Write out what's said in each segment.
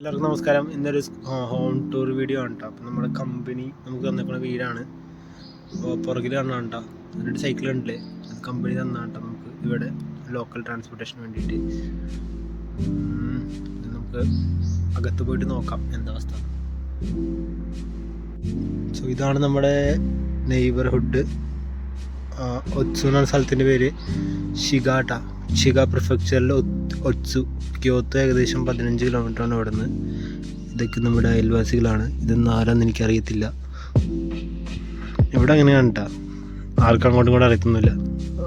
എല്ലാവർക്കും നമസ്കാരം. ഇന്നൊരു ഹോം ടൂർ വീഡിയോ ആണ് കേട്ടോ അപ്പോൾ നമ്മുടെ കമ്പനി നമുക്ക് തന്നിരിക്കുന്ന വീടാണ്. അപ്പോൾ പുറകിൽ കാണാൻ കേട്ടോ എന്നിട്ട് സൈക്കിൾ ഉണ്ടല്ലേ അത് കമ്പനി തന്നാണ് കേട്ടോ നമുക്ക് ഇവിടെ ലോക്കൽ ട്രാൻസ്പോർട്ടേഷന് വേണ്ടിയിട്ട്. നമുക്ക് അകത്ത് പോയിട്ട് നോക്കാം. എന്താ അവസ്ഥ? സോ ഇതാണ് നമ്മുടെ നെയ്ബർഹുഡ് ഒത്സു എന്നാണ് സ്ഥലത്തിന്റെ പേര്. ഷിഗാട്ട ഷിഗ പ്രിഫെക്ചറിൽ ഒത്സു ക്യോത്തോ ഏകദേശം പതിനഞ്ച് കിലോമീറ്ററാണ് അവിടുന്ന് ഇതൊക്കെ നമ്മുടെ അയൽവാസികളാണ്. ഇതൊന്നും ആരാന്ന് എനിക്കറിയത്തില്ല. ഇവിടെ അങ്ങനെയാണ് കേട്ടോ ആർക്കും അങ്ങോട്ടും കൂടെ അറിയത്തൊന്നുമില്ല.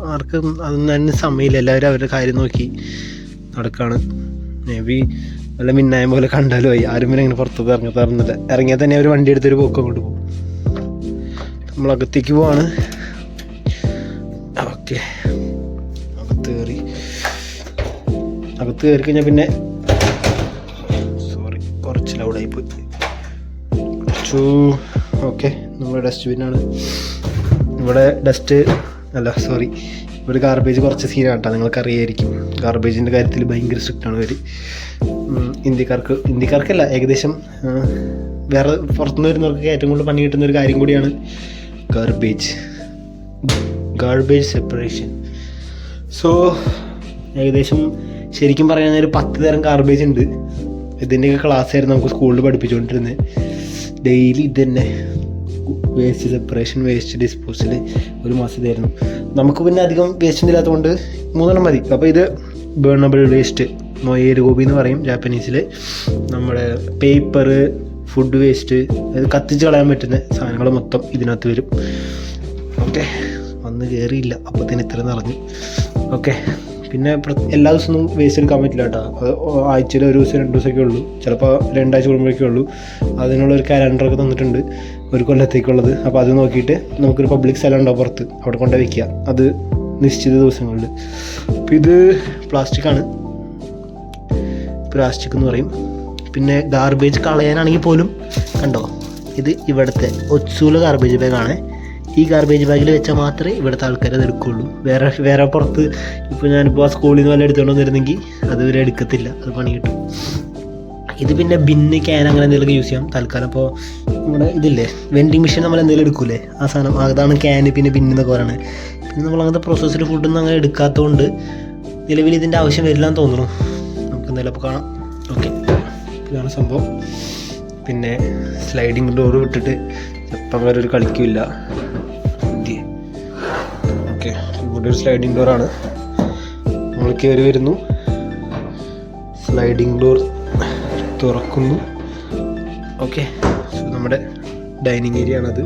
ആർക്കും അതൊന്നും അതിന് സമയമില്ല. എല്ലാവരും അവരുടെ കാര്യം നോക്കി നടക്കാണ്. മേ ബി വല്ല മിന്നായം പോലെ കണ്ടാലും? ആയി ആരും പിന്നെ ഇങ്ങനെ പുറത്തോട്ട് തരുന്നില്ല ഇറങ്ങിയാൽ തന്നെ അവർ വണ്ടി എടുത്തൊരു പോക്ക് അങ്ങോട്ട് പോകും. നമ്മൾ അകത്തേക്ക് പോവാണ്. ഓക്കെ. അകത്ത് കയറി കഴിഞ്ഞാൽ പിന്നെ സോറി കുറച്ച് ലൗഡായി പോയി. കുറച്ചു ഓക്കെ നമ്മുടെ ഡസ്റ്റ്ബിന്നാണ് ഇവിടെ ഡസ്റ്റ് അല്ല സോറി ഇവിടെ ഗാർബേജ് കുറച്ച് സീനാണ് കേട്ടോ നിങ്ങൾക്ക് അറിയായിരിക്കും ഗാർബേജിന്റെ കാര്യത്തിൽ ഭയങ്കര സ്ട്രിക്റ്റ് ആണ് ഇവർ ഇന്ത്യക്കാർക്ക് ഇന്ത്യക്കാർക്കല്ല ഏകദേശം വേറെ പുറത്തുനിന്ന് വരുന്നവർക്ക് ഏറ്റവും കൂടുതൽ പണി കിട്ടുന്ന ഒരു കാര്യം കൂടിയാണ് ഗാർബേജ് ഗാർബേജ് സെപ്പറേഷൻ സോ ഏകദേശം ശരിക്കും പറയുകയാണെങ്കിൽ ഒരു പത്ത് തരം ഗാർബേജ് ഉണ്ട്. ഇതിന്റെയൊക്കെ ക്ലാസ് ആയിരുന്നു നമുക്ക് സ്കൂളിൽ പഠിപ്പിച്ചുകൊണ്ടിരുന്നത് ഡെയിലി ഇത് തന്നെ വേസ്റ്റ് സെപ്പറേഷൻ വേസ്റ്റ് ഡിസ്പോസൽ ഒരു മാസം ഇതായിരുന്നു നമുക്ക് പിന്നെ അധികം വേസ്റ്റ് ഇല്ലാത്തതുകൊണ്ട് മൂന്നെണ്ണം മതി. അപ്പോൾ ഇത് ബേണബിൾ വേസ്റ്റ് മൊയേര് ഗോപി എന്ന് പറയും ജാപ്പനീസിൽ നമ്മുടെ പേപ്പർ ഫുഡ് വേസ്റ്റ് അത് കത്തിച്ച് കളയാൻ പറ്റുന്ന സാധനങ്ങൾ മൊത്തം ഇതിനകത്ത് വരും. ഓക്കെ വന്ന് കയറിയില്ല അപ്പത്തിന് ഇത്ര നിറഞ്ഞു. ഓക്കെ പിന്നെ എല്ലാ ദിവസവും വേസ്റ്റ് എടുക്കാൻ പറ്റില്ല കേട്ടോ. ആഴ്ചയിൽ ഒരു ദിവസം രണ്ട് ദിവസമൊക്കെ ഉള്ളൂ. ചിലപ്പോൾ രണ്ടാഴ്ച കൂടുമ്പോഴേക്കേ ഉള്ളൂ. അതിനുള്ള ഒരു കലണ്ടറൊക്കെ തന്നിട്ടുണ്ട് ഒരു കൊല്ലത്തേക്കുള്ളത്. അപ്പോൾ അത് നോക്കിയിട്ട് നമുക്കൊരു പബ്ലിക് സ്ഥലം ഉണ്ടാവും പുറത്ത്? അവിടെ കൊണ്ടുപോയി വയ്ക്കുക. അത് നിശ്ചിത ദിവസങ്ങളിൽ. അപ്പോൾ ഇത് പ്ലാസ്റ്റിക്കാണ് പ്ലാസ്റ്റിക് എന്ന് പറയും. പിന്നെ ഗാർബേജ് കളയാനാണെങ്കിൽ പോലും കണ്ടോ? ഇത് ഇവിടുത്തെ ഒച്ചൂല ഗാർബേജ് ബാഗാണ് ഈ ഗാർബേജ് ബാഗിൽ വെച്ചാൽ മാത്രമേ ഇവിടുത്തെ ആൾക്കാർ അത് എടുക്കുകയുള്ളൂ വേറെ വേറെ പുറത്ത് ഇപ്പോൾ ഞാനിപ്പോൾ ആ സ്കൂളിൽ നിന്ന് വല്ല എടുത്തുകൊണ്ട് വന്നിരുന്നെങ്കിൽ അത് ഇവരെ എടുക്കത്തില്ല. അത് പണി കിട്ടും. ഇത് പിന്നെ ബിന്ന് ക്യാൻ അങ്ങനെ എന്തെങ്കിലും യൂസ് ചെയ്യാം. തൽക്കാലം ഇപ്പോൾ നമ്മുടെ ഇതില്ലേ വെൻഡിങ് മെഷീൻ നമ്മൾ എന്തെങ്കിലും എടുക്കൂലേ? ആ സാധനം. അതാണ് ക്യാന് പിന്നെ ബിന്ന് എന്നൊക്കെ പറയുന്നത് പിന്നെ നമ്മൾ അങ്ങനത്തെ പ്രോസസ്സിൽ ഫുഡൊന്നും അങ്ങനെ എടുക്കാത്തതുകൊണ്ട് നിലവിൽ ഇതിന്റെ ആവശ്യം വരില്ല എന്ന് തോന്നുന്നു. നമുക്ക് എന്തായാലും അപ്പോൾ കാണാം. ഓക്കെ ഇതാണ് സംഭവം. പിന്നെ സ്ലൈഡിങ് ഡോർ വിട്ടിട്ട് എപ്പം വരെ ഒരു കളിക്കില്ല ഇവിടെ ഒരു സ്ലൈഡിങ് ഡോറാണ് നമ്മൾ കയറി വരുന്നു. സ്ലൈഡിംഗ് ഡോർ തുറക്കുന്നു. ഓക്കെ നമ്മുടെ ഡൈനിങ് ഏരിയ ആണത്.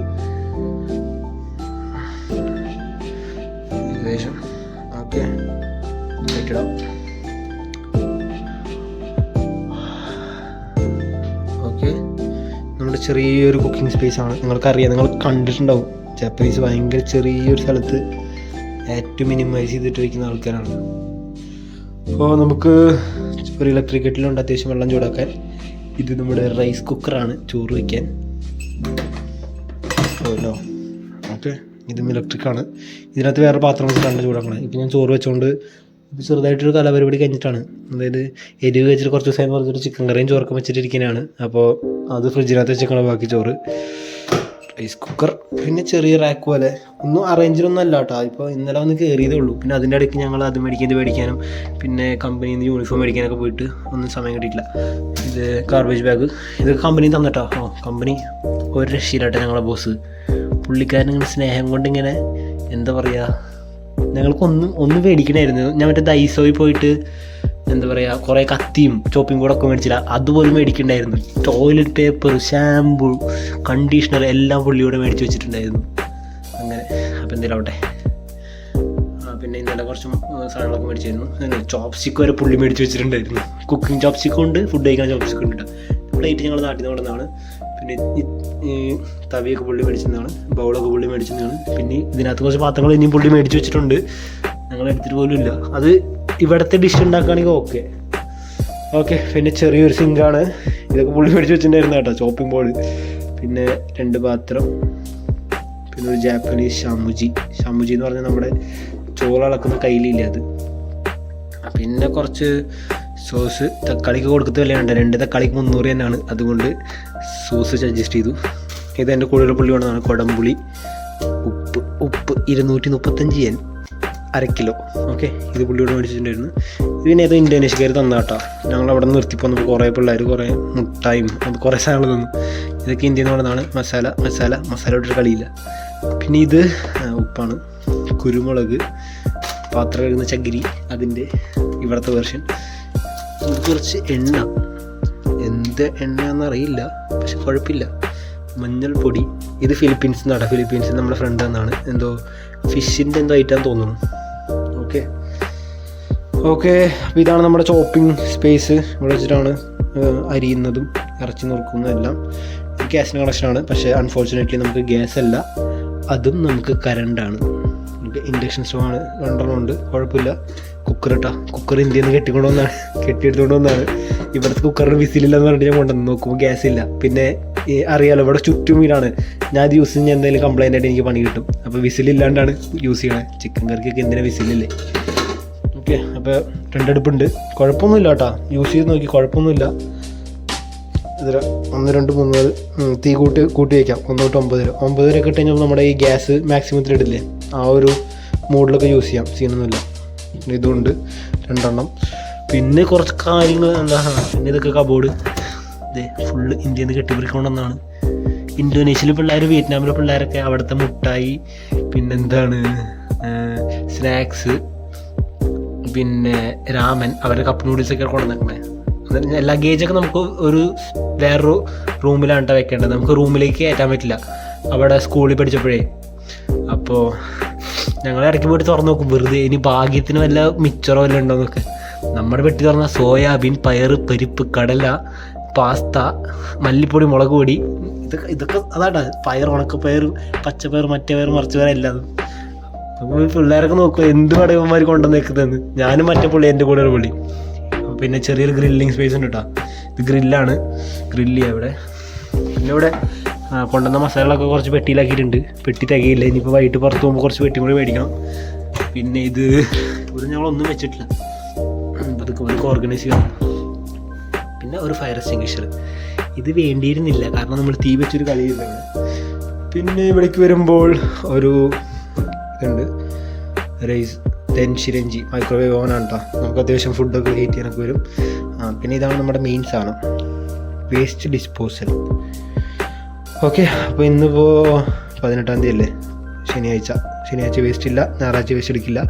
ഏകദേശം. ഓക്കെ ഇടാം ഓക്കെ നമ്മുടെ ചെറിയൊരു കുക്കിംഗ് സ്പേസ് ആണ്. നിങ്ങൾക്കറിയാം. നിങ്ങൾ കണ്ടിട്ടുണ്ടാവും. ജാപ്പനീസ് ഭയങ്കര ചെറിയൊരു സ്ഥലത്ത് ഏറ്റവും മിനിമൈസ് ചെയ്തിട്ട് വയ്ക്കുന്ന ആൾക്കാരാണ്. അപ്പോൾ നമുക്ക് ഒരു ഇലക്ട്രിക് കെറ്റിലുണ്ട് അത്യാവശ്യം വെള്ളം ചൂടാക്കാൻ. ഇത് നമ്മുടെ റൈസ് കുക്കറാണ് ചോറ് വയ്ക്കാൻ ഓല്ലോ ഓക്കെ. ഇതും ഇലക്ട്രിക് ആണ്. ഇതിനകത്ത് വേറെ പാത്രം വെച്ചിട്ടാണ് ചൂടാക്കണത് ഇപ്പം ഞാൻ ചോറ് വെച്ചുകൊണ്ട് ചെറുതായിട്ടൊരു കലാപരിപാടി കഴിഞ്ഞിട്ടാണ്. അതായത് എരിവ് വെച്ചിട്ട് കുറച്ച് ദിവസം പറഞ്ഞിട്ട് ചിക്കൻ കറിയും ചോറൊക്കെ വെച്ചിട്ടിരിക്കുന്നതാണ് അപ്പോൾ അത് ഫ്രിഡ്ജിനകത്ത് വെച്ചേക്കണം ബാക്കി ചോറ്. റൈസ് കുക്കർ പിന്നെ ചെറിയ റാക്ക് പോലെ. ഒന്നും അറേഞ്ചിലൊന്നും അല്ല കേട്ടോ ഇപ്പോൾ ഇന്നലെ ഒന്ന് കയറിയതേ ഉള്ളൂ. പിന്നെ അതിന്റെ ഇടയ്ക്ക് ഞങ്ങൾ അത് മേടിക്കാൻ ഇത് മേടിക്കാനും പിന്നെ കമ്പനിയിൽ നിന്ന് യൂണിഫോം മേടിക്കാനൊക്കെ പോയിട്ട് ഒന്നും സമയം കിട്ടിയിട്ടില്ല. ഇത് ഗാർബേജ് ബാഗ് ഇത് കമ്പനി തന്നിട്ടോ? ഓ കമ്പനി ഒരു രക്ഷയിലാട്ടെ ഞങ്ങളെ ബോസ് പുള്ളിക്കാരൻ ഇങ്ങനെ സ്നേഹം കൊണ്ടിങ്ങനെ എന്താ പറയുക ഞങ്ങൾക്കൊന്നും ഒന്നും മേടിക്കണമായിരുന്നു ഞാൻ മറ്റേ ദൈസോയിൽ പോയിട്ട് എന്താ പറയുക കുറേ കത്തിയും ചോപ്പിംഗ് കൂടൊക്കെ മേടിച്ചില്ല. അതുപോലെ മേടിക്കണ്ടായിരുന്നു. ടോയ്ലറ്റ് പേപ്പർ ഷാമ്പു കണ്ടീഷണർ എല്ലാം പുള്ളിയോടെ മേടിച്ച് വെച്ചിട്ടുണ്ടായിരുന്നു. അങ്ങനെ. അപ്പോൾ എന്തെങ്കിലും ആവട്ടെ. പിന്നെ ഇന്നലെ കുറച്ച് സാധനങ്ങളൊക്കെ മേടിച്ചായിരുന്നു. ചോപ്പ് വരെ പുള്ളി മേടിച്ച് വെച്ചിട്ടുണ്ടായിരുന്നു. കുക്കിംഗ് ചോപ്പ് ഉണ്ട് ഫുഡ് കഴിക്കാൻ ചോപ്പ് ഉണ്ട് പ്ലേറ്റ് ഞങ്ങൾ നാട്ടിൽ നിന്ന് കൊണ്ടുവന്നതാണ്. പിന്നെ ഈ തവിയൊക്കെ പുള്ളി മേടിച്ചതാണ് ബൗളൊക്കെ പുള്ളി മേടിച്ചതാണ് പിന്നെ ഇതിനകത്ത് കുറച്ച് പാത്രങ്ങൾ ഇനിയും പുള്ളി മേടിച്ച് വെച്ചിട്ടുണ്ട്. ഞങ്ങൾ എടുത്തിട്ട് പോലും ഇല്ല അത് ഇവിടുത്തെ ഡിഷ് ഉണ്ടാക്കുകയാണെങ്കിൽ ഓക്കെ ഓക്കെ പിന്നെ ചെറിയൊരു സിങ്കാണ് ഇതൊക്കെ പുള്ളി മേടിച്ച് വെച്ചിട്ടുണ്ടായിരുന്നു കേട്ടോ ചോപ്പിംഗ് ബോർഡ് പിന്നെ രണ്ട് പാത്രം. പിന്നെ ഒരു ജാപ്പനീസ് ഷാമുജി ഷാമുജി എന്ന് പറഞ്ഞാൽ നമ്മുടെ ചോറ് അളക്കുന്ന കയ്യിലില്ല അത്. പിന്നെ കുറച്ച് സോസ് തക്കാളിക്ക് കൊടുക്കത്ത് വിലയുണ്ട് രണ്ട് തക്കാളിക്ക് മുന്നൂറ് തന്നെയാണ്. അതുകൊണ്ട് സോസ് സജസ്റ്റ് ചെയ്തു. ഇത് എന്റെ കൂടുതൽ പുള്ളി വേണമെന്നാണ് കുടംപുളി. ഉപ്പ് ഉപ്പ് ഇരുന്നൂറ്റി മുപ്പത്തഞ്ച് yen. അര കിലോ. ഓക്കെ ഇത് പുള്ളിയോട് മേടിച്ചിട്ടുണ്ടായിരുന്നു. ഇതിന് ഏതോ ഇന്തോനേഷ്യക്കാർ തന്നാട്ടോ ഞങ്ങൾ അവിടെ നിർത്തിപ്പോൾ നമുക്ക് കുറേ പിള്ളേർ കുറേ മുട്ടായും അത് കുറേ സാധനങ്ങൾ തന്നു. ഇതൊക്കെ ഇന്ത്യയിൽ നിന്ന് മസാല മസാല മസാല ഇട്ടൊരു കളിയില്ല. പിന്നെ ഇത് ഉപ്പാണ്. കുരുമുളക് പാത്രം കഴുകുന്ന ചകിരി അതിന്റെ ഇവിടുത്തെ വേർഷൻ കുറച്ച് എണ്ണ. എന്ത് എണ്ണയെന്നറിയില്ല പക്ഷെ കുഴപ്പമില്ല. മഞ്ഞൾപ്പൊടി ഇത് ഫിലിപ്പീൻസ് നിന്നാണ്. ഫിലിപ്പീൻസ് നമ്മുടെ ഫ്രണ്ട് എന്നാണ് എന്തോ ഫിഷിന്റെ എന്തോ ഐറ്റാന്ന് തോന്നുന്നു. ഓക്കെ. ഓക്കെ അപ്പോൾ ഇതാണ് നമ്മുടെ ചോപ്പിംഗ് സ്പേസ് ഇവിടെ വെച്ചിട്ടാണ് അരിയുന്നതും ഇറച്ചി നുറുക്കുന്നതും എല്ലാം. ഗ്യാസിന് കണക്ഷനാണ് പക്ഷേ അൺഫോർച്ചുനേറ്റ്ലി നമുക്ക് ഗ്യാസ് അല്ല. അതും നമുക്ക് കറണ്ടാണ് നമുക്ക് ഇൻഡക്ഷൻ സ്റ്റവ് ആണ് രണ്ടെണ്ണം ഉണ്ട് കുഴപ്പമില്ല. കുക്കർ ഇട്ടാ കുക്കർ ഇന്ത്യയിൽ നിന്ന് കെട്ടിക്കൊണ്ട് വന്നാണ് കെട്ടിയെടുത്തുകൊണ്ട് വന്നാണ് ഇവിടുത്തെ കുക്കറിന് വിസിലില്ലെന്ന് പറഞ്ഞിട്ട് ഞാൻ കൊണ്ടുവന്ന് നോക്കുമ്പോൾ ഗ്യാസ് ഇല്ല. പിന്നെ അറിയാലോ ഇവിടെ ചുറ്റും വീടാണ്. ഞാൻ ഇത് യൂസ് ചെയ്യുന്ന എന്തെങ്കിലും കംപ്ലൈന്റ് ആയിട്ട് എനിക്ക് പണി കിട്ടും. അപ്പോൾ വിസിലില്ലാണ്ടാണ് യൂസ് ചെയ്യണത് ചിക്കൻ കറിക്കൊക്കെ എന്തിനാണ് വിസിലില്ലേ ഓക്കെ അപ്പോൾ രണ്ടടുപ്പുണ്ട് കുഴപ്പമൊന്നുമില്ല കേട്ടോ. യൂസ് ചെയ്ത് നോക്കി കുഴപ്പമൊന്നുമില്ല. ഇതിൽ ഒന്ന് രണ്ട് മൂന്ന് തീ കൂട്ടി കൂട്ടി വയ്ക്കാം ഒന്ന് തൊട്ട് ഒമ്പത് വരെ. ഒമ്പത് വരെ ഇട്ട് കഴിഞ്ഞാൽ നമ്മുടെ ഈ ഗ്യാസ് മാക്സിമത്തിൽ ഇടില്ലേ? ആ ഒരു മൂഡിലൊക്കെ യൂസ് ചെയ്യാം. സീനൊന്നുമില്ല. ഇതുണ്ട്. രണ്ടെണ്ണം. പിന്നെ കുറച്ച് കാര്യങ്ങൾ എന്താ പിന്നെ ഇതൊക്കെ കബോർഡ് ഇതേ ഫുള്ള് ഇന്ത്യയിൽ നിന്ന് കെട്ടിപ്പിടിക്കൊണ്ടെന്നാണ് ഇന്തോനേഷ്യയിലെ പിള്ളേർ വിയറ്റ്നാമിലെ പിള്ളേരൊക്കെ അവിടുത്തെ മുട്ടായി പിന്നെന്താണ് സ്നാക്സ് പിന്നെ രാമൻ അവരുടെ കപ്പ് നൂഡിൽസ് ഒക്കെ എല്ലാ ഗേജൊക്കെ നമുക്ക് ഒരു വേറൊരു റൂമിലാണ് വെക്കേണ്ടത്. നമുക്ക് റൂമിലേക്ക് കയറ്റാൻ പറ്റില്ല. അവിടെ സ്കൂളിൽ പഠിച്ചപ്പോഴേ. അപ്പോൾ ഞങ്ങൾ ഇടയ്ക്ക് പോയിട്ട് തുറന്ന് നോക്കും. വെറുതെ ഇനി ഭാഗ്യത്തിന് വല്ല മിച്ചറോ വല്ല ഉണ്ടോന്നൊക്കെ നമ്മുടെ വെട്ടി തുറന്ന സോയാബീൻ പയറ് പരിപ്പ് കടല പാസ്ത മല്ലിപ്പൊടി മുളക് പൊടി. ഇതൊക്കെ ഇതൊക്കെ അതാട്ടാ. പയർ ഉണക്കപ്പയർ പച്ചപ്പയർ മറ്റേ പയർ മറിച്ച പയർ എല്ലാം ഈ പിള്ളേരൊക്കെ നോക്കുക എന്ത് പടയന്മാർ കൊണ്ടുവന്ന് വെക്കുന്നതെന്ന് ഞാനും മറ്റേ പുള്ളി എന്റെ കൂടെ ഒരു പുള്ളി. പിന്നെ ചെറിയൊരു ഗ്രില്ലിങ് സ്പേസ് ഉണ്ട് കേട്ടോ. ഇത് ഗ്രില്ലാണ്. ഗ്രില്ല് ചെയ്യാം ഇവിടെ. പിന്നെ ഇവിടെ കൊണ്ടുവന്ന മസാലകളൊക്കെ കുറച്ച് പെട്ടിയിലാക്കിയിട്ടുണ്ട്. പെട്ടി തികയില്ല. ഇനിയിപ്പോൾ വൈകിട്ട് പുറത്ത് പോകുമ്പോൾ കുറച്ച് പെട്ടി കൂടി മേടിക്കണം. പിന്നെ ഇത് ഇവിടെ ഞങ്ങളൊന്നും വെച്ചിട്ടില്ല. അതൊക്കെ ഓർഗനൈസ് ചെയ്യണം. പിന്നെ ഒരു ഫയർ എക്സ്റ്റിങ്ഷർ ഇത് വേണ്ടിയിരുന്നില്ല. കാരണം നമ്മൾ തീ വെച്ചൊരു ഇവിടെ പിന്നെ ഇവിടേക്ക് വരുമ്പോൾ ഒരു ഇതുണ്ട്. റൈസ് തെൻഷിരഞ്ചി മൈക്രോവേവ് ഓവനാണ് കേട്ടോ നമുക്ക് അത്യാവശ്യം ഫുഡൊക്കെ ഹീറ്റ് ചെയ്യാനൊക്കെ വരും. പിന്നെ ഇതാണ് നമ്മുടെ മെയിൻ സാധനം. വേസ്റ്റ് ഡിസ്പോസൽ ഓക്കെ അപ്പോൾ ഇന്നിപ്പോൾ പതിനെട്ടാം തീയതി അല്ലേ ശനിയാഴ്ച. ശനിയാഴ്ച വേസ്റ്റ് ഇല്ല ഞായറാഴ്ച വേസ്റ്റ് എടുക്കില്ല.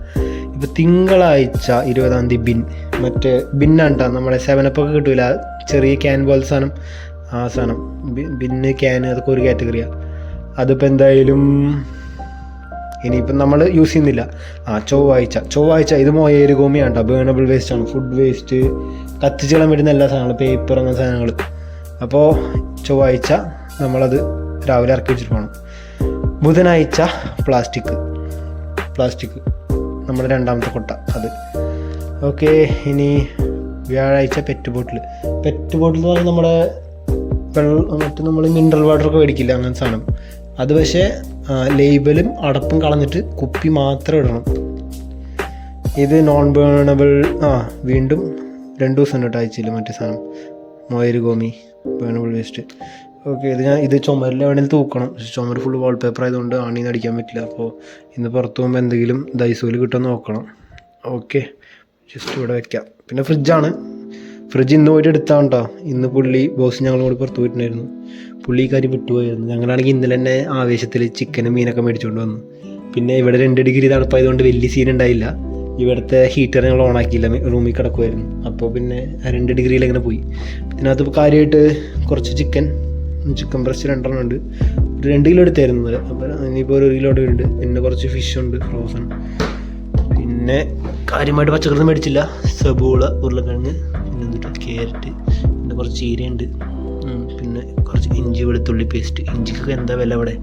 ഇപ്പോൾ തിങ്കളാഴ്ച ഇരുപതാം തീയതി ബിൻ മറ്റേ ബിന്നാണ് കേട്ടോ നമ്മുടെ സെവനപ്പൊക്കെ കിട്ടൂല. ചെറിയ ക്യാൻ പോലത്തെ സാധനം ആ സാധനം. ബിന്ന് ക്യാൻ അതൊക്കെ ഒരു കാറ്റഗറിയാണ് അതിപ്പോൾ എന്തായാലും ഇനിയിപ്പം നമ്മൾ യൂസ് ചെയ്യുന്നില്ല. ആ ചൊവ്വാഴ്ച. ചൊവ്വാഴ്ച ഇത് മോയേര് ഗോമിയാണ് കേട്ടോ ബേണബിൾ വേസ്റ്റ് ആണ്. ഫുഡ് വേസ്റ്റ് കത്തിച്ചിളം പറ്റുന്ന എല്ലാ സാധനങ്ങളും പേപ്പർ അങ്ങനെ സാധനങ്ങൾ. അപ്പോൾ ചൊവ്വാഴ്ച നമ്മളത് രാവിലെ ഇറക്കി വെച്ചിട്ട് പോകണം ബുധനാഴ്ച പ്ലാസ്റ്റിക് പ്ലാസ്റ്റിക് നമ്മുടെ രണ്ടാമത്തെ കൊട്ട. അത്. ഓക്കെ ഇനി വ്യാഴാഴ്ച പെറ്റ് ബോട്ടിൽ പെറ്റ് ബോട്ടിൽ എന്ന് പറഞ്ഞാൽ നമ്മുടെ വെള്ളം മറ്റേ നമ്മൾ മിനറൽ വാട്ടറൊക്കെ മേടിക്കില്ല അങ്ങനത്തെ സാധനം. അത് പക്ഷേ ലേബലും അടപ്പും കളഞ്ഞിട്ട് കുപ്പി മാത്രം ഇടണം. ഇത് നോൺ ബേണബിൾ ആ വീണ്ടും രണ്ട് ദിവസം കേട്ടോ ആഴ്ചയിൽ മറ്റേ സാധനം. മോയര് ഗോമി ബേണബിൾ വേസ്റ്റ് ഓക്കെ ഇത് ഞാൻ ഇത് ചുമരിൽ വേണമെങ്കിൽ തൂക്കണം. പക്ഷെ ചുമര് ഫുൾ വാൾപേപ്പർ ആയതുകൊണ്ട് ആണിന്ന് അടിക്കാൻ പറ്റില്ല. അപ്പോൾ ഇന്ന് പുറത്ത് പോകുമ്പോൾ എന്തെങ്കിലും ദൈസൂൽ കിട്ടുമെന്ന് നോക്കണം. ഓക്കെ ജസ്റ്റ് ഇവിടെ വെക്കാം. പിന്നെ ഫ്രിഡ്ജാണ് ഫ്രിഡ്ജ് ഇന്ന് പോയിട്ട് എടുത്താണ് കേട്ടോ ഇന്ന് പുള്ളി ബോസ് ഞങ്ങളോട് പുറത്ത് പോയിട്ടുണ്ടായിരുന്നു. പുള്ളി കാര്യം വിട്ടുപോയിരുന്നു ഞങ്ങളാണെങ്കിൽ ഇന്നലെ തന്നെ ആവേശത്തിൽ ചിക്കനും മീനൊക്കെ മേടിച്ചുകൊണ്ട് വന്നു. പിന്നെ ഇവിടെ രണ്ട് ഡിഗ്രി തണുപ്പായതുകൊണ്ട് വലിയ സീൻ ഉണ്ടായില്ല. ഇവിടുത്തെ ഹീറ്റർ ഞങ്ങൾ ഓണാക്കിയില്ല റൂമിൽ കിടക്കുമായിരുന്നു അപ്പോൾ പിന്നെ രണ്ട് ഡിഗ്രിയിൽ അങ്ങനെ പോയി. ഇതിനകത്ത് ഇപ്പോൾ കാര്യമായിട്ട് കുറച്ച് ചിക്കൻ ചിക്കൻ ബ്രസ്റ്റ് രണ്ടെണ്ണം ഉണ്ട്. രണ്ട് കിലോ എടുത്തായിരുന്നു അപ്പോൾ ഇനിയിപ്പോൾ ഒരു കിലോ ഉണ്ട്. പിന്നെ കുറച്ച് ഫിഷ് ഉണ്ട് ഫ്രോസൺ പിന്നെ കാര്യമായിട്ട് പച്ചക്കറി മേടിച്ചില്ല. സബോള ഉരുളക്കിഴങ്ങ് പിന്നെ എന്നിട്ട് ക്യാരറ്റ് പിന്നെ കുറച്ച് ചീരയുണ്ട്. പിന്നെ കുറച്ച് ഇഞ്ചി വെളുത്തുള്ളി പേസ്റ്റ് ഇഞ്ചിക്കൊക്കെ എന്താ വില അവിടെ?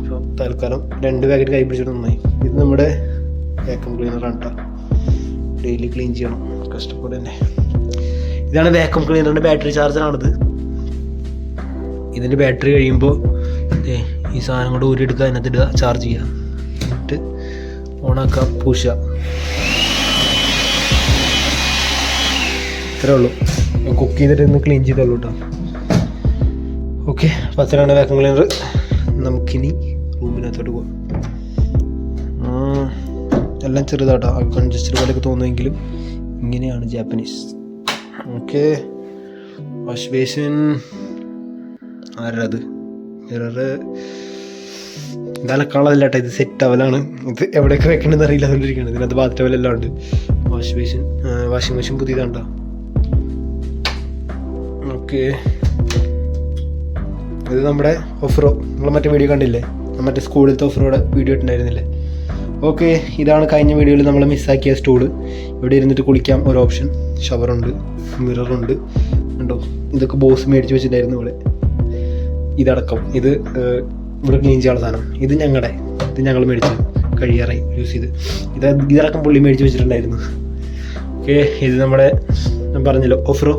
അപ്പോൾ തൽക്കാലം രണ്ട് പാക്കറ്റ് കൈ പിടിച്ചിട്ട് നന്നായി. ഇത് നമ്മുടെ വാക്യൂം ക്ലീനറാണ് കേട്ടോ ഡെയിലി ക്ലീൻ ചെയ്യണം. കഷ്ടപ്പാട് തന്നെ. ഇതാണ് വാക്യൂം ക്ലീനറിന്റെ ബാറ്ററി ചാർജറാണിത് ഇതിന്റെ ബാറ്ററി കഴിയുമ്പോൾ ഈ സാധനം കൊണ്ട് ഊരിയെടുക്കുക അതിനകത്ത് ഇടുക ചാർജ് ചെയ്യുക. എന്നിട്ട് ഓണാക്കുക പൂശുക ഇത്രേ ഉള്ളൂ. കുക്ക് ചെയ്തിട്ട് ഒന്ന് ക്ലീൻ ചെയ്തോളൂ കേട്ടോ ഓക്കെ പത്തിനാണ് വാക്യൂം ക്ലീനർ നമുക്കിനി റൂമിനകത്തോട്ട് പോകാം എല്ലാം ചെറുതാട്ടോ. കൺജസ്റ്റഡ് പോലെയൊക്കെ തോന്നുമെങ്കിലും ഇങ്ങനെയാണ് ജാപ്പനീസ് ഓക്കെ വാഷ് ബേസിൻ ആരത് മിററ് ഇതലക്കാളതല്ല കേട്ടോ ഇത് സെറ്റ് അവലാണ് ഇത് എവിടെയൊക്കെ വെക്കണമെന്ന് അറിയില്ല അതുകൊണ്ടിരിക്കുകയാണ് ഇതിനകത്ത് ബാത്ത് ടവലെല്ലാം ഉണ്ട്. വാഷ് ബേസിൻ വാഷിംഗ് മെഷീൻ പുതിയതാണ്ടോ. ഓക്കെ ഇത് നമ്മുടെ ഓഫറോ നമ്മൾ മറ്റേ വീഡിയോ കണ്ടില്ലേ? മറ്റേ സ്കൂളിലത്തെ ഓഫറോടെ വീഡിയോ ഇട്ടുണ്ടായിരുന്നില്ലേ ഓക്കെ ഇതാണ് കഴിഞ്ഞ വീഡിയോയിൽ നമ്മൾ മിസ്സാക്കിയ സ്റ്റൂൾ ഇവിടെ ഇരുന്നിട്ട് കുളിക്കാം ഒരു ഓപ്ഷൻ ഷവറുണ്ട് മിററുണ്ട് ഉണ്ടോ. ഇതൊക്കെ ബോസ് മേടിച്ച് വെച്ചിട്ടുണ്ടായിരുന്നു ഇവിടെ. ഇതടക്കം. ഇത് ഇവിടെ ക്ലീൻ ചെയ്യാനുള്ള സാധനം. ഇത് ഞങ്ങളുടെ ഇത് ഞങ്ങൾ മേടിച്ചു കഴിയാറായി യൂസ് ചെയ്ത്. ഇത് ഇതടക്കം പുള്ളി മേടിച്ച് വെച്ചിട്ടുണ്ടായിരുന്നു. ഓക്കെ ഇത് നമ്മുടെ ഞാൻ പറഞ്ഞല്ലോ ഓഫറോ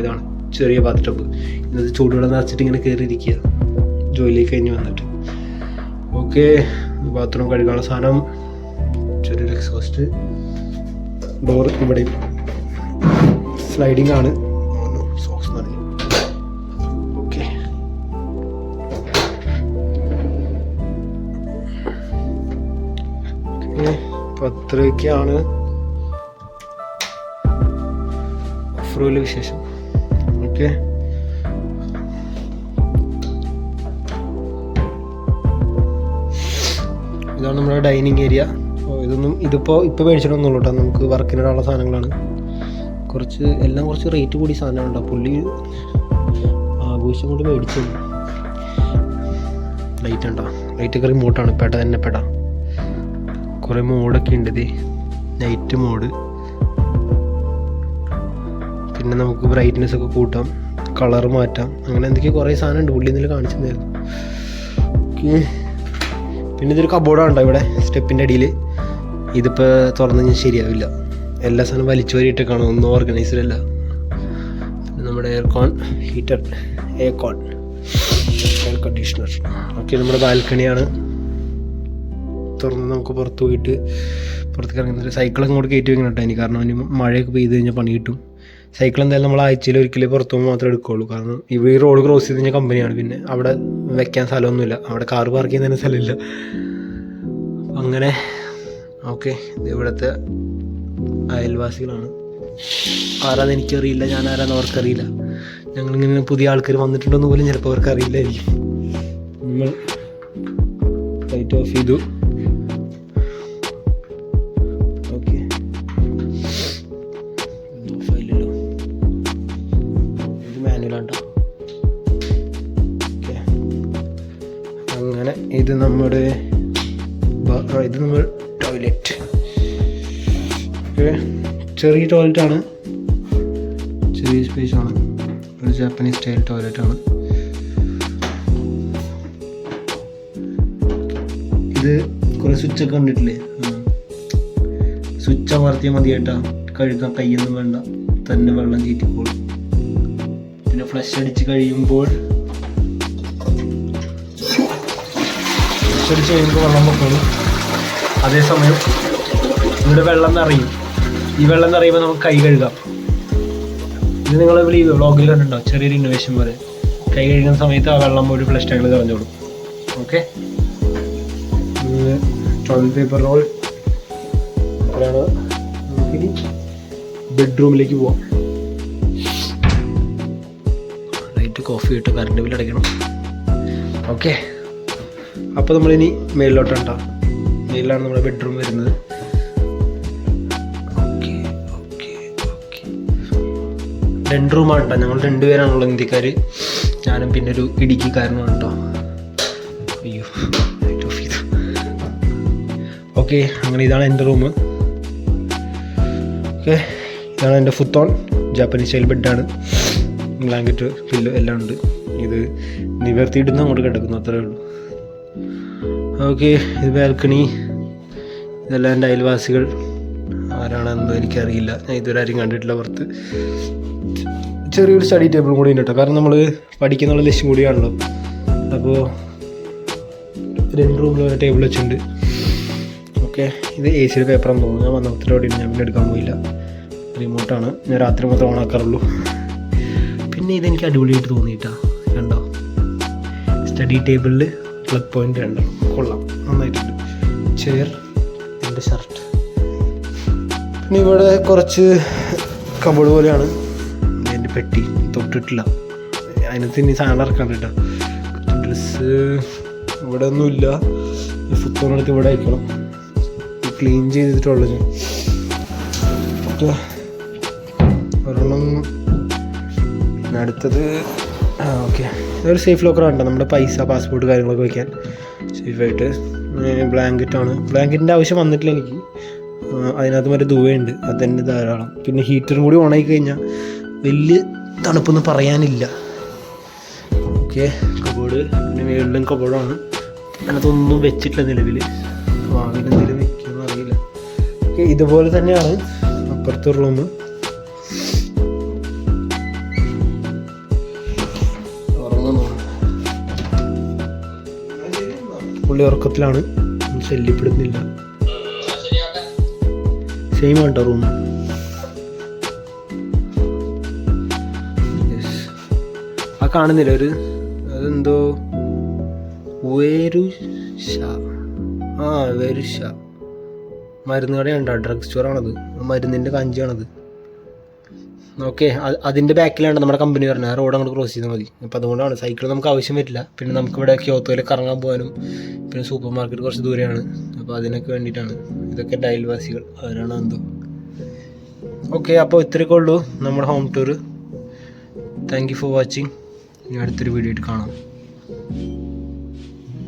ഇതാണ് ചെറിയ ബാത്ത് ടബ് ഇന്നത് ചൂടുവെള്ളം നിറച്ചിട്ട് ഇങ്ങനെ കയറിയിരിക്കുക ജോലിയിൽ കഴിഞ്ഞ് വന്നിട്ട്. ഓക്കെ ബാത്റൂം കഴുകാനുള്ള സാധനം. ചെറിയൊരു എക്സോസ്റ്റ് ഡോർ ഇവിടെയും സ്ലൈഡിംഗ് ആണ്. പത്രയ്ക്കാണ് ഫ്രൂൽ വിശേഷം. ഓക്കെ. ഇതാണ് നമ്മുടെ ഡൈനിങ് ഏരിയ. ഇതൊന്നും ഇതിപ്പോൾ ഇപ്പോൾ മേടിച്ചിട്ടൊന്നുള്ളൂ കേട്ടോ. നമുക്ക് വർക്കിനിടാനുള്ള സാധനങ്ങളാണ്. കുറച്ച് എല്ലാം കുറച്ച് റേറ്റ് കൂടി സാധനമുണ്ടോ പുള്ളി ആഘോഷം കൊണ്ട് മേടിച്ചു. ലൈറ്റ് ഉണ്ടോ? ലൈറ്റ് കറി റിമോട്ടാണ് പെട്ട തന്നെ പെട. കുറേ മോഡൊക്കെ ഉണ്ട് ഇത്. നൈറ്റ് മോഡ് പിന്നെ നമുക്ക് ബ്രൈറ്റ്നെസ് ഒക്കെ കൂട്ടാം കളർ മാറ്റാം. അങ്ങനെ എന്തൊക്കെയോ കുറേ സാധനം ഉണ്ട് ഉള്ളിൽ നിന്ന് കാണിച്ചു തന്നായിരുന്നു ഓക്കെ പിന്നെ ഇതൊരു കബോർഡാണ് ഇവിടെ സ്റ്റെപ്പിന്റെ അടിയിൽ ഇതിപ്പോൾ തുറന്നു കഴിഞ്ഞാൽ ശരിയാവില്ല. എല്ലാ സാധനം വലിച്ചു വരിയിട്ടൊക്കെയാണ് ഒന്നും ഓർഗനൈസറല്ല പിന്നെ നമ്മുടെ aircon heater aircon air conditioner okay നമ്മുടെ ബാൽക്കണിയാണ് തുറന്ന് നമുക്ക് പുറത്ത് പോയിട്ട് പുറത്തേക്ക് ഇറങ്ങുന്നത് സൈക്കിൾ അങ്ങോട്ട് കയറ്റി വെക്കണം എനിക്ക് കാരണം ഇനി മഴയൊക്കെ പെയ്ത് കഴിഞ്ഞാൽ പണി കിട്ടും. സൈക്കിൾ എന്തായാലും നമ്മൾ ആഴ്ചയിൽ ഒരിക്കലേ പുറത്തു പോകുമ്പോൾ മാത്രമേ എടുക്കുകയുള്ളൂ കാരണം ഇവ ഈ റോഡ് ക്രോസ് ചെയ്ത് കഴിഞ്ഞാൽ കമ്പനിയാണ് പിന്നെ അവിടെ വെക്കാൻ സ്ഥലമൊന്നുമില്ല. അവിടെ കാർ പാർക്ക് ചെയ്യുന്നതിന് സ്ഥലമില്ല. അങ്ങനെ ഓക്കെ. ഇത് ഇവിടുത്തെ അയൽവാസികളാണ്. ആരാന്ന് എനിക്കറിയില്ല. ഞാൻ ആരാന്ന് അവർക്കറിയില്ല. ഞങ്ങളിങ്ങനെ പുതിയ ആൾക്കാർ വന്നിട്ടുണ്ടെന്ന് പോലും ചിലപ്പോൾ അവർക്ക് അറിയില്ലായിരിക്കും നമ്മൾ ലൈറ്റ് ഓഫ് ചെയ്തു. നമ്മുടെ ഇത് നമ്മൾ ടോയ്ലറ്റ് ഓക്കെ ചെറിയ ടോയ്ലറ്റ് ആണ്. ചെറിയ സ്പേസ് ആണ്. ഒരു ജാപ്പനീസ് സ്റ്റൈൽ ടോയ്ലറ്റ് ആണ്. ഇത് കുറേ സ്വിച്ചൊക്കെ കണ്ടിട്ടില്ലേ? സ്വിച്ച് അമർത്തിയാൽ മതി കേട്ടാ കഴുകാൻ കയ്യൊന്നും വേണ്ട. തന്നെ വെള്ളം ചീറ്റിക്കോളും പിന്നെ ഫ്ലഷ് അടിച്ച് കഴിയുമ്പോൾ അടിച്ച് കഴിയുമ്പോൾ വെള്ളം പൊക്കുന്നു അതേസമയം ഇവിടെ വെള്ളം നിറയും. ഈ വെള്ളം നിറയുമ്പോൾ നമുക്ക് കൈ കഴുകാം. ഇത് നിങ്ങൾ ഇവിടെ ഈ വ്ളോഗിൽ കണ്ടിട്ടുണ്ടാവും ചെറിയൊരു ഇന്നോവേഷൻ പോലെ. കൈ കഴുകുന്ന സമയത്ത് ആ വെള്ളം ഒരു ഫ്ലഷ് ടാങ്കിൽ കളഞ്ഞോളും. ഓക്കെ ടോയ്ലറ്റ് പേപ്പർ റോൾ അപ്പോഴാണ് നമുക്കിനി ബെഡ്റൂമിലേക്ക് പോവാം. ലൈറ്റ് കോഫി ഇട്ട് കറണ്ട് ബിൽ അടയ്ക്കണം. ഓക്കെ അപ്പോൾ നമ്മളിനി മേലിലോട്ടുണ്ടാ മേലിലാണ് നമ്മുടെ ബെഡ്റൂം വരുന്നത്. ഓക്കെ ഓക്കെ ഓക്കെ രണ്ട് റൂമാണ് കേട്ടോ ഞങ്ങൾ രണ്ടുപേരാണുള്ള ഇന്ത്യക്കാർ ഞാനും പിന്നെ ഒരു ഇടുക്കിക്കാരനാണ് കേട്ടോ അയ്യോ ലൈറ്റ് ഓഫ് ചെയ്തു. ഓക്കെ അങ്ങനെ ഇതാണ് എന്റെ റൂം ഓക്കെ ഇതാണ് എന്റെ ഫുത്തോൺ ജാപ്പനീസ് സ്റ്റൈൽ ബെഡാണ് ബ്ലാങ്കറ്റ് പില്ലോ എല്ലാം ഉണ്ട്. ഇത് നിവർത്തിയിടുന്ന അങ്ങോട്ട് കിടക്കുന്നു അത്രേ ഉള്ളൂ. ഓക്കെ ഇത് ബാൽക്കണി. ഇതെല്ലാം എന്റെ അയൽവാസികൾ. ആരാണെന്നോ എനിക്കറിയില്ല. ഞാൻ ഇതുവരെ ആരും കണ്ടിട്ടില്ല പുറത്ത്. ചെറിയൊരു സ്റ്റഡി ടേബിൾ കൂടി ഉണ്ട് കേട്ടോ. കാരണം നമ്മൾ പഠിക്കുന്നുള്ള ലക്ഷ്യം കൂടിയാണല്ലോ. അപ്പോൾ രണ്ട് റൂമിൽ ഒരു ടേബിൾ വെച്ചിട്ടുണ്ട്. ഓക്കെ ഇത് എ സിയുടെ പേപ്പറാണെന്ന് തോന്നുന്നു. ഞാൻ വന്നപ്പോഴോടെ ഞാൻ പിന്നെ എടുക്കാൻ പോയില്ല. റിമോട്ടാണ് ഞാൻ രാത്രി മാത്രം ഓണാക്കാറുള്ളൂ പിന്നെ ഇതെനിക്ക് അടിപൊളിയായിട്ട് തോന്നിയിട്ടാണ് കണ്ടോ? സ്റ്റഡി ടേബിളിൽ പ്ലഗ് പോയിന്റ് കണ്ടോ കൊള്ളാം. നന്നായിട്ടുണ്ട്. ചെയർ എന്റെ ഷർട്ട് പിന്നെ ഇവിടെ കുറച്ച് കബോർഡ് പോലെയാണ്. എന്റെ പെട്ടി തൊട്ടിട്ടില്ല. അതിനകത്ത് ഇനി സാധനം ഇറക്കാൻ കേട്ടോ ഡ്രസ്സ് ഇവിടെ ഒന്നുമില്ല ഈ ഫുത്തോണെടുത്ത് ഇവിടെ അയക്കണം ക്ലീൻ ചെയ്തിട്ടുള്ളത് ഒരെണ്ണം. അടുത്തത് ആ ഓക്കെ ഒരു സേഫ് ലോക്കർ ഉണ്ട് നമ്മുടെ പൈസ പാസ്പോർട്ട് കാര്യങ്ങളൊക്കെ വയ്ക്കാൻ സേഫായിട്ട് ബ്ലാങ്കറ്റാണ് ബ്ലാങ്കറ്റിന്റെ ആവശ്യം വന്നിട്ടില്ല എനിക്ക്. അതിനകത്ത് മറ്റേ ദൂവയുണ്ട്. അത് തന്നെ ധാരാളം. പിന്നെ ഹീറ്ററും കൂടി ഓണായി കഴിഞ്ഞാൽ വലിയ തണുപ്പൊന്നും പറയാനില്ല. ഓക്കെ കബോർഡ് പിന്നെ മേളിലും കബോർഡാണ് അതിനകത്തൊന്നും വെച്ചിട്ടില്ല നിലവിൽ ഭാവിയിൽ എന്തെങ്കിലും വെക്കുമെന്ന് അറിയില്ല. ഓക്കെ ഇതുപോലെ തന്നെയാണ് അപ്പുറത്തെ റൂം പുള്ളി ഉറക്കത്തിലാണ് ശല്യപ്പെടുന്നില്ല. സെയിം ആട്ടോ റൂം ആ കാണുന്നില്ല ഒരു അതെന്തോ? ആ വേരുഷ മരുന്ന് കടയുണ്ടോ. ഡ്രഗ് സ്റ്റോറാണത് മരുന്നിന്റെ കഞ്ചിയാണത്. ഓക്കെ അതിന്റെ ബാക്കിലാണ് നമ്മുടെ കമ്പനി പറഞ്ഞത്. ആ റോഡ് അങ്ങോട്ട് ക്രോസ് ചെയ്താൽ മതി. അപ്പോൾ അതുകൊണ്ടാണ് സൈക്കിൾ നമുക്ക് ആവശ്യം വരില്ല. പിന്നെ നമുക്ക് ഇവിടെ ക്യോത്തോയിൽ കറങ്ങാൻ പോകാനും പിന്നെ സൂപ്പർ മാർക്കറ്റ് കുറച്ച് ദൂരെയാണ്. അപ്പോൾ അതിനൊക്കെ വേണ്ടിയിട്ടാണ്. ഇതൊക്കെ എന്റെ അയൽവാസികൾ അവരാണ് എന്തോ ഓക്കെ അപ്പോൾ ഇത്രയൊക്കെ ഉള്ളൂ നമ്മുടെ home tour thank you for watching ഇനി അടുത്തൊരു വീഡിയോ ആയിട്ട് കാണാം.